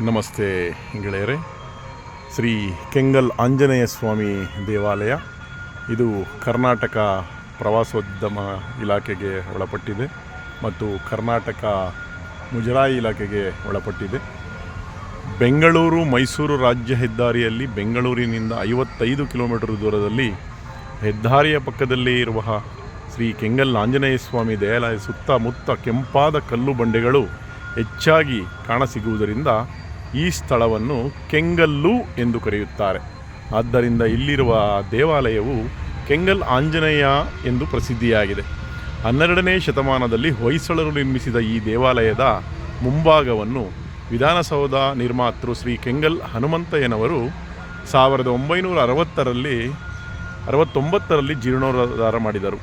ನಮಸ್ತೆ ಗೆಳೆಯರೆ. ಶ್ರೀ ಕೆಂಗಲ್ ಆಂಜನೇಯ ಸ್ವಾಮಿ ದೇವಾಲಯ. ಇದು ಕರ್ನಾಟಕ ಪ್ರವಾಸೋದ್ಯಮ ಇಲಾಖೆಗೆ ಒಳಪಟ್ಟಿದೆ ಮತ್ತು ಕರ್ನಾಟಕ ಮುಜರಾಯಿ ಇಲಾಖೆಗೆ ಒಳಪಟ್ಟಿದೆ. ಬೆಂಗಳೂರು ಮೈಸೂರು ರಾಜ್ಯ ಹೆದ್ದಾರಿಯಲ್ಲಿ ಬೆಂಗಳೂರಿನಿಂದ ಐವತ್ತೈದು ಕಿಲೋಮೀಟರ್ ದೂರದಲ್ಲಿ ಹೆದ್ದಾರಿಯ ಪಕ್ಕದಲ್ಲಿ ಇರುವ ಶ್ರೀ ಕೆಂಗಲ್ ಆಂಜನೇಯ ಸ್ವಾಮಿ ದೇವಾಲಯ ಸುತ್ತಮುತ್ತ ಕೆಂಪಾದ ಕಲ್ಲು ಬಂಡೆಗಳು ಹೆಚ್ಚಾಗಿ ಕಾಣಸಿಗುವುದರಿಂದ ಈ ಸ್ಥಳವನ್ನು ಕೆಂಗಲ್ಲು ಎಂದು ಕರೆಯುತ್ತಾರೆ. ಆದ್ದರಿಂದ ಇಲ್ಲಿರುವ ದೇವಾಲಯವು ಕೆಂಗಲ್ ಆಂಜನೇಯ ಎಂದು ಪ್ರಸಿದ್ಧಿಯಾಗಿದೆ. ಹನ್ನೆರಡನೇ ಶತಮಾನದಲ್ಲಿ ಹೊಯ್ಸಳರು ನಿರ್ಮಿಸಿದ ಈ ದೇವಾಲಯದ ಮುಂಭಾಗವನ್ನು ವಿಧಾನಸೌಧ ನಿರ್ಮಾತೃ ಶ್ರೀ ಕೆಂಗಲ್ ಹನುಮಂತಯ್ಯನವರು ಸಾವಿರದ ಒಂಬೈನೂರ ಅರವತ್ತರಲ್ಲಿ, ಅರವತ್ತೊಂಬತ್ತರಲ್ಲಿ ಜೀರ್ಣೋದ್ಧಾರ ಮಾಡಿದರು.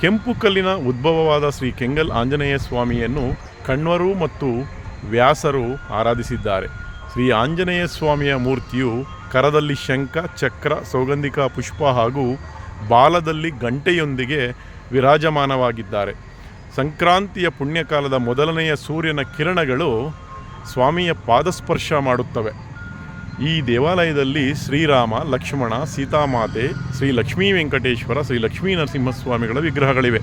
ಕೆಂಪು ಕಲ್ಲಿನ ಉದ್ಭವವಾದ ಶ್ರೀ ಕೆಂಗಲ್ ಆಂಜನೇಯ ಸ್ವಾಮಿಯನ್ನು ಕಣ್ವರು ಮತ್ತು ವ್ಯಾಸರು ಆರಾಧಿಸಿದ್ದಾರೆ. ಶ್ರೀ ಆಂಜನೇಯ ಸ್ವಾಮಿಯ ಮೂರ್ತಿಯು ಕರದಲ್ಲಿ ಶಂಖ, ಚಕ್ರ, ಸೌಗಂಧಿಕ ಪುಷ್ಪ ಹಾಗೂ ಬಾಲದಲ್ಲಿ ಗಂಟೆಯೊಂದಿಗೆ ವಿರಾಜಮಾನವಾಗಿದ್ದಾರೆ. ಸಂಕ್ರಾಂತಿಯ ಪುಣ್ಯಕಾಲದ ಮೊದಲನೆಯ ಸೂರ್ಯನ ಕಿರಣಗಳು ಸ್ವಾಮಿಯ ಪಾದಸ್ಪರ್ಶ ಮಾಡುತ್ತವೆ. ಈ ದೇವಾಲಯದಲ್ಲಿ ಶ್ರೀರಾಮ, ಲಕ್ಷ್ಮಣ, ಸೀತಾಮಾತೆ, ಶ್ರೀ ಲಕ್ಷ್ಮೀ ವೆಂಕಟೇಶ್ವರ, ಶ್ರೀ ಲಕ್ಷ್ಮೀ ನರಸಿಂಹಸ್ವಾಮಿಗಳ ವಿಗ್ರಹಗಳಿವೆ.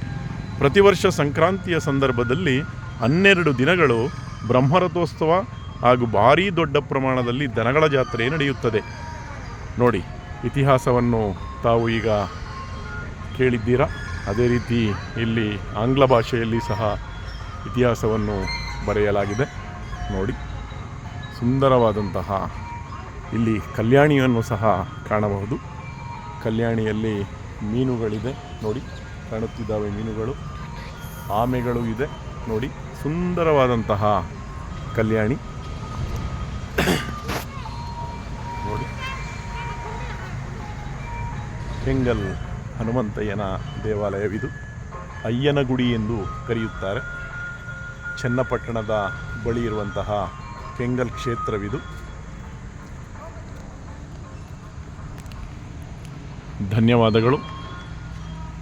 ಪ್ರತಿ ವರ್ಷ ಸಂಕ್ರಾಂತಿಯ ಸಂದರ್ಭದಲ್ಲಿ ಹನ್ನೆರಡು ದಿನಗಳು ಬ್ರಹ್ಮರಥೋತ್ಸವ ಹಾಗೂ ಭಾರೀ ದೊಡ್ಡ ಪ್ರಮಾಣದಲ್ಲಿ ದನಗಳ ಜಾತ್ರೆ ನಡೆಯುತ್ತದೆ. ನೋಡಿ, ಇತಿಹಾಸವನ್ನು ತಾವು ಈಗ ಕೇಳಿದ್ದೀರಾ? ಅದೇ ರೀತಿ ಇಲ್ಲಿ ಆಂಗ್ಲ ಭಾಷೆಯಲ್ಲಿ ಸಹ ಇತಿಹಾಸವನ್ನು ಬರೆಯಲಾಗಿದೆ. ನೋಡಿ, ಸುಂದರವಾದಂತಹ ಇಲ್ಲಿ ಕಲ್ಯಾಣಿಯನ್ನು ಸಹ ಕಾಣಬಹುದು. ಕಲ್ಯಾಣಿಯಲ್ಲಿ ಮೀನುಗಳಿದೆ. ನೋಡಿ, ಕಾಣುತ್ತಿದ್ದಾವೆ ಮೀನುಗಳು. ಆಮೆಗಳು ಇದೆ. ನೋಡಿ ಸುಂದರವಾದಂತಹ ಕಲ್ಯಾಣಿ. ನೋಡಿ. ಕೆಂಗಲ್ ಹನುಮಂತಯ್ಯನ ದೇವಾಲಯವಿದು. ಅಯ್ಯನ ಗುಡಿ ಎಂದು ಕರೆಯುತ್ತಾರೆ. ಚನ್ನಪಟ್ಟಣದ ಬಳಿ ಇರುವಂತಹ ಕೆಂಗಲ್ ಕ್ಷೇತ್ರವಿದು. ಧನ್ಯವಾದಗಳು.